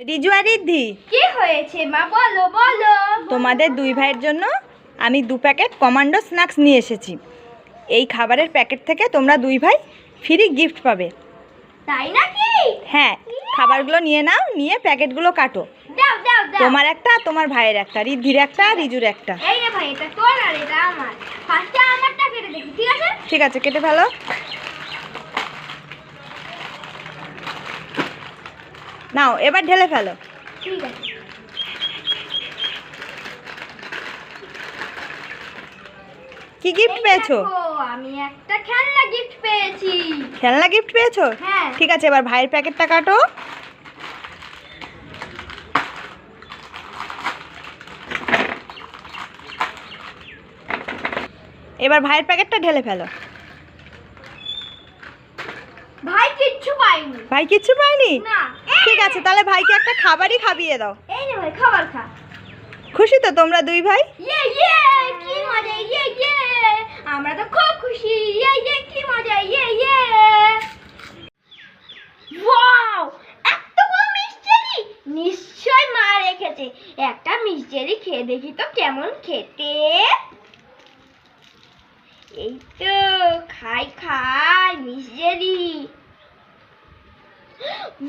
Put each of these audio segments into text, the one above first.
রিজু আর রিদ্ধি? কি হয়েছে মা? বলো বলো। তোমাদের দুই ভাইয়ের জন্য আমি দু প্যাকেট কমান্ডো স্ন্যাক্স নিয়ে এসেছি। এই খাবারের প্যাকেট থেকে তোমরা দুই ভাই ফ্রি গিফট পাবে। তাই নাকি? হ্যাঁ খাবারগুলো নিয়ে নাও নিয়ে প্যাকেটগুলো কাটো। দাও দাও দাও। তোমার একটা তোমার ভাইয়ের একটা রিদ্ধির একটা রিজুর একটা। এই রে ভাই এটা তোর আর এটা আমার। ফার্স্টে আমারটা কেটে দেখি ঠিক আছে? ঠিক আছে কেটে ফেলো। নাও এবার ঢেলে ফেলো। ঠিক আছে। কি গিফট পেয়েছ? আমি একটা খেলনা গিফট পেয়েছি। খেলনা গিফট পেয়েছ? হ্যাঁ। ঠিক আছে এবার ভাইয়ের প্যাকেটটা কাটো। এবার ভাইয়ের প্যাকেটটা ঢেলে ফেলো। ভাই কিচ্ছু পাইনি। ভাই কিচ্ছু পাইনি? না। ঠিক আছে তাহলে ভাইকে একটা খাবারই খাবিয়ে দাও। এই নে ভাই খাবার খা। খুশি তো তোমরা দুই ভাই? ইয়ে ইয়ে কি মজা ইয়ে ইয়ে। আমরা তো খুব খুশি। ইয়ে ইয়ে কি মজা ইয়ে ইয়ে। ওয়াও এত বড় মিষ্টি নিশ্চয় মা রেখেছে। একটা মিষ্টি খেয়ে দেখি তো কেমন খেতে। এই তো খাই খাই মিষ্টি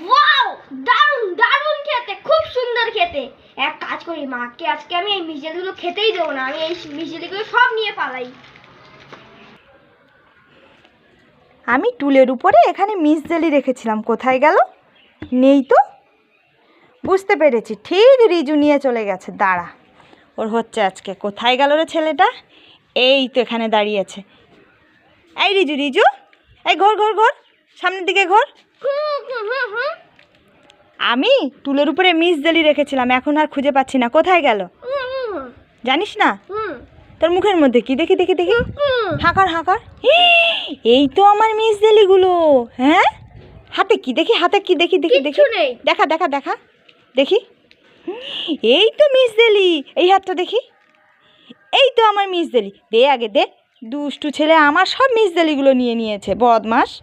ওয়াও দারুণ দারুণ খেতে খুব সুন্দর খেতে। এক কাজ করি মাকে আজকে আমি এই মিষ্টিগুলো খেতেই দেবো না আমি এই মিষ্টিগুলো সব নিয়ে পালাই। আমি টুলের উপরে এখানে মিস জেলি রেখেছিলাম কোথায় গেল? নেই তো? বুঝতে পেরেছি ঠিক রিজু নিয়ে চলে গেছে দাঁড়া। ওর হচ্ছে আজকে কোথায় গেল রে ছেলেটা? এই তো এখানে দাঁড়িয়েছে। এই রিজু রিজু এই ঘর ঘর ঘর সামনের দিকে ঘর। আমি? টুলের উপরে মিস জেলি রেখেছিলাম এখন আর খুঁজে পাচ্ছি না। কোথায় গেল? জানিস না? তোর মুখের মধ্যে কি? দেখি দেখি দেখি। হাঁকার হাঁকার। এই তো আমার মিস জেলিগুলো। হ্যাঁ? হাতে কি? দেখি হাতে কি? দেখি দেখি দেখি। দেখা দেখা দেখা। দেখি। এই তো মিস জেলি। এই হাতটা দেখি। এই তো আমার মিস জেলি। দে আগে দে। দুষ্টু ছেলে আমার সব মিস জেলিগুলো নিয়ে নিয়েছে বদমাস